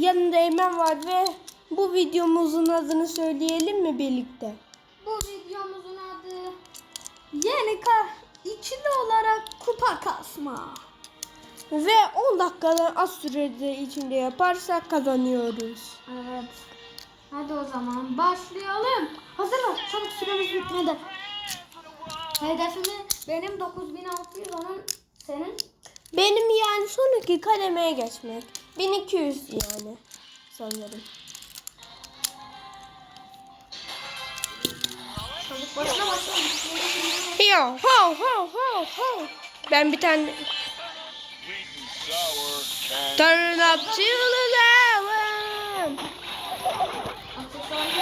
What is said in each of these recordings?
yanında Eymen var ve bu videomuzun adını söyleyelim mi birlikte? Bu videomuzun adı Yeni ka ikili olarak kupa kasma. Ve 10 dakikadan az sürede içinde yaparsak kazanıyoruz. Evet. Hadi o zaman başlayalım. Hazır ol. Çabuk süremiz bitmedi. Hedefimi benim 9600 onun senin. Benim yani sonraki kademeye geçmek. 1200 yani sanırım. Başla. Yo, ho, ho, ho, ho. Ben bir tane Turn up to eleven. Aksesuarlı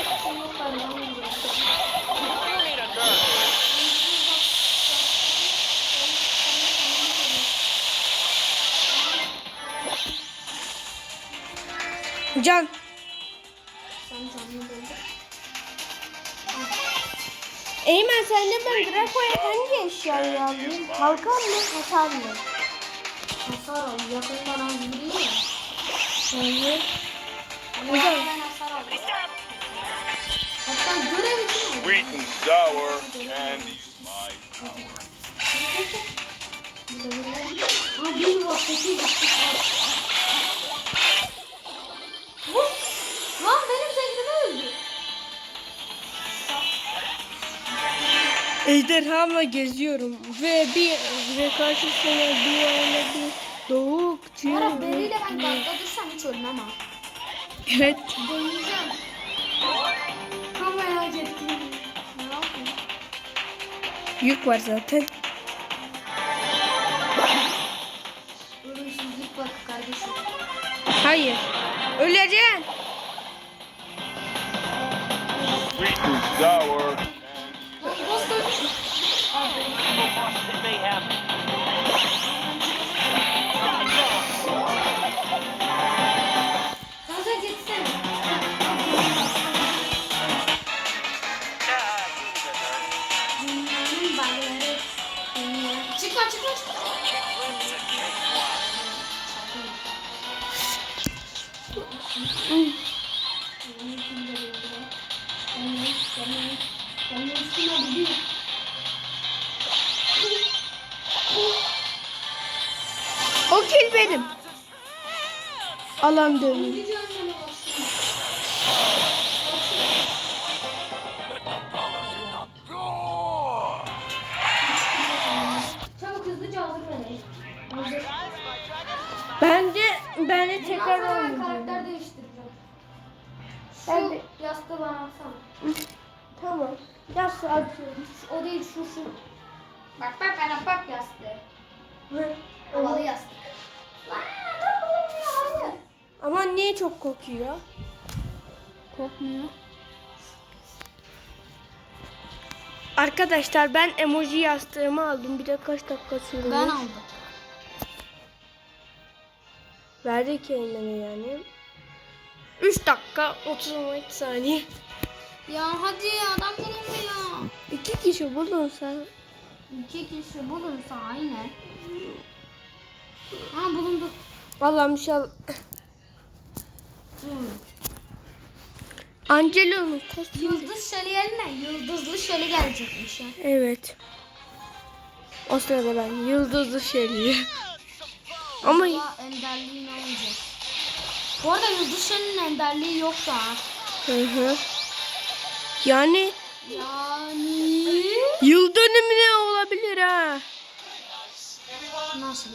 Can. Eymen sen de ben Draco'ya hangi eşyayı alayım? Kalkan mı, hasar mı? Hasar al. Yakından az vuruyor ya. Hasar aldım. Hatta görev için mi? Sweet and sour candy is my Ama bir var. Sekiz. Vur. Lan benim zehrimi öldü. Ejderhamla geziyorum ve bir ve karşısına bir anda bir doğuk Ara beriyle ben gazda dursam hiç ölmem ha. Evet. Deneyeceğim. Tam merak ettim. Ne yapayım? Yük var zaten. Ölümsüzlük bak kardeşim. Hayır. Öleceksin. Sweet and sour Boss dönmüş. Gaza çıkma çıkma. O kill benim. Alan dönüyor. Atıyorum. Şu- O değil şu şu. Bak bak bana bak yastığı. Hı. Havalı yastık. Lan bulunmuyor hayır. Ama niye çok kokuyor? Kokmuyor. Arkadaşlar ben emoji yastığımı aldım. Bir de kaç dakika sürdü? Ben aldım. Verdik yayınları yani. 3 dakika 32 saniye. Ya hadi adam bulunmuyor. 2 kişi buldun sen. İki kişi bulunsa aynı. Ha bulundu. Allah'ım inşallah. Angelo'nun kostümü. Yıldız şöli yerine yıldızlı şöli gelecekmiş. Evet. O sırada ben yıldızlı şeriye. Ama Acaba enderliği ne olacak? Bu arada yıldız şölinin enderliği yok da. hı hı. Yani Yani yıl dönümü ne olabilir ha? nasıl?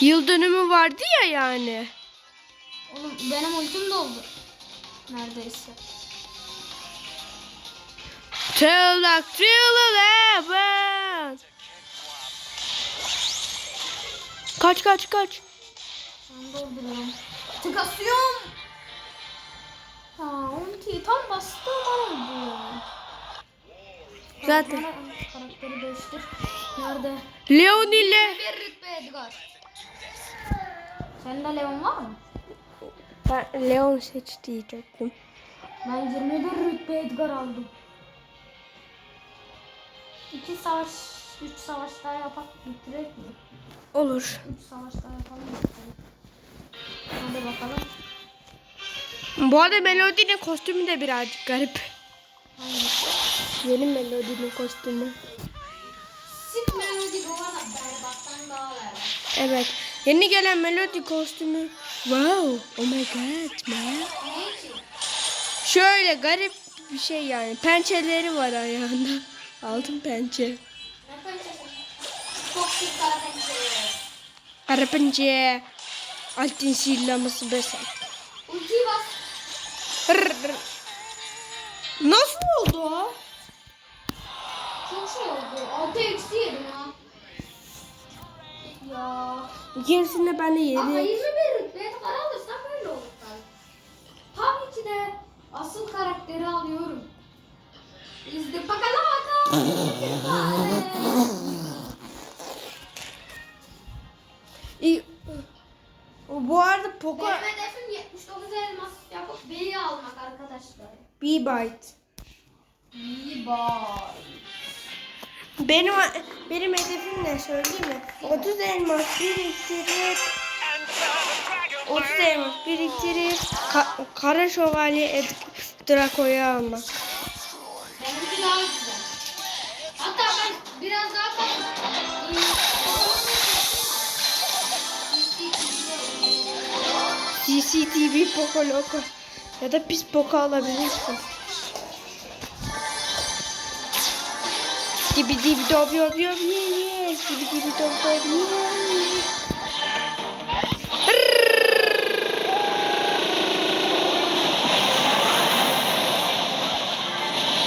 Yıl dönümü vardı ya yani. Oğlum benim ultim doldu. Neredeyse. Till like till eleven. Kaç kaç kaç. Ben dolduruyorum. Tıkasıyorum. Ha ultiyi tam bastım oldu. Zaten Kara- Karakteri değiştir. Nerede? Leon ile Bir rütbe Edgar. Sende Leon var mı? ben Leon seç diyecektim. Ben 21 rütbe Edgar aldım. İki savaş, üç savaş daha yapak bitirek mi? Olur. Üç savaş daha yapalım bitirelim. Hadi bakalım. Bu arada Melody'nin kostümü de birazcık garip. Yeni Melody'nin kostümü. Sit melodi bu arada berbattan daha ver. Evet. Yeni gelen Melody kostümü. Wow. Oh my god man. Şöyle garip bir şey yani. Pençeleri var ayağında. Altın pençe. Ne pençesi? Çok şık kara pençe. Altın sihirlaması besen. Ultiyi bas. Nasıl oldu o? Ya. İkincisinde ben de Ama yedim. 21 rütbeye kadar alırsam böyle olur ki de asıl karakteri alıyorum. İzle bakalım bakalım. Bu arada Poco Benim hedefim 79 elmas yapıp B'yi almak arkadaşlar. B-Byte. Bay. Benim benim hedefim ne söyleyeyim mi? 30 elmas biriktirip 30 elmas biriktirip ka- Kara Şövalye Ed Draco'yu almak. Benimki daha güzel. Hatta ben biraz daha. CCTV Poco Loco. Ya da pis Poco alabilirsin. Dibi dibi dob yob yob ye ye. Dibi dibi dob dob ye ye.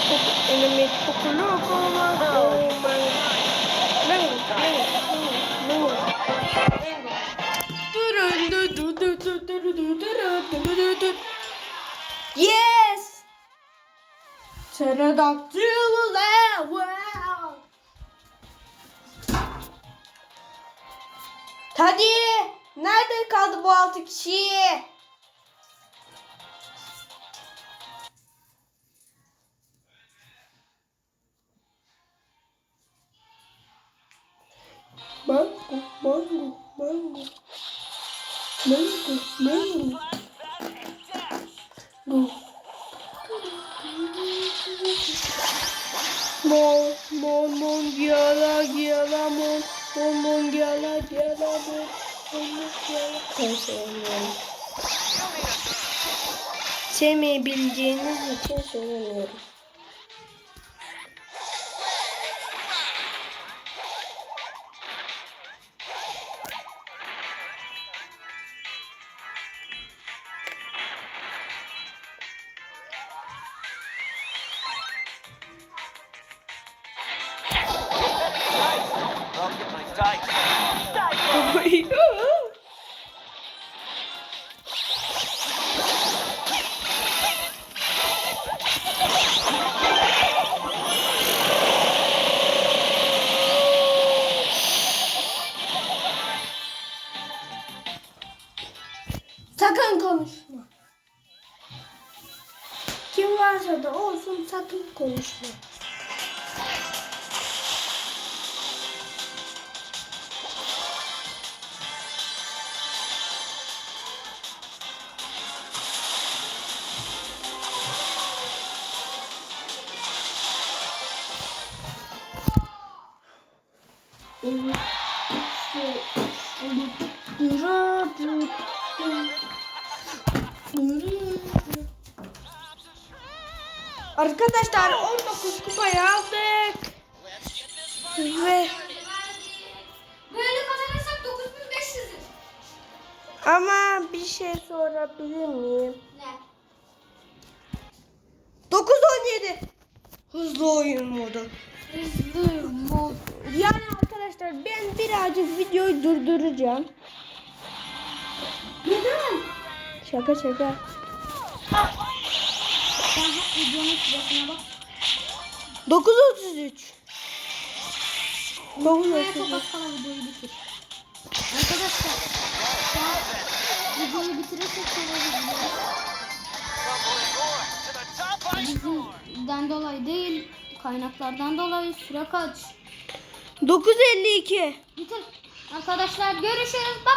Poco enemy Poco Loco. Oh my. Mango, mango, mango. Yes! Pterodactyl Hadi! Nerede kaldı bu altı kişi? Mango, mango, mango. Mango, mango. Go. Mon, mon, mon, giyala, giyala, mon, mon, mon, mon, giyala. Ben sevmiyorum. Sevmeyebileceğiniz için söylemiyorum. I'll Kim varsa da olsun sakın konuşma. Arkadaşlar 19 kupayı aldık. Ve Böyle kazanırsak 9500'üz. ama bir şey sorabilir miyim? Ne? 9 17 hızlı oyun modu. Hızlı mod. Yani arkadaşlar ben birazcık videoyu durduracağım. Neden? Şaka şaka. Hep videonun sırasına bak. 9 33. 9 Buraya 33. çok az kala videoyu bitir. Arkadaşlar. Şu an videoyu bitirirsek. Bizden dolayı değil. Kaynaklardan dolayı süre kaç. 952. Bitir. Arkadaşlar görüşürüz. Bye.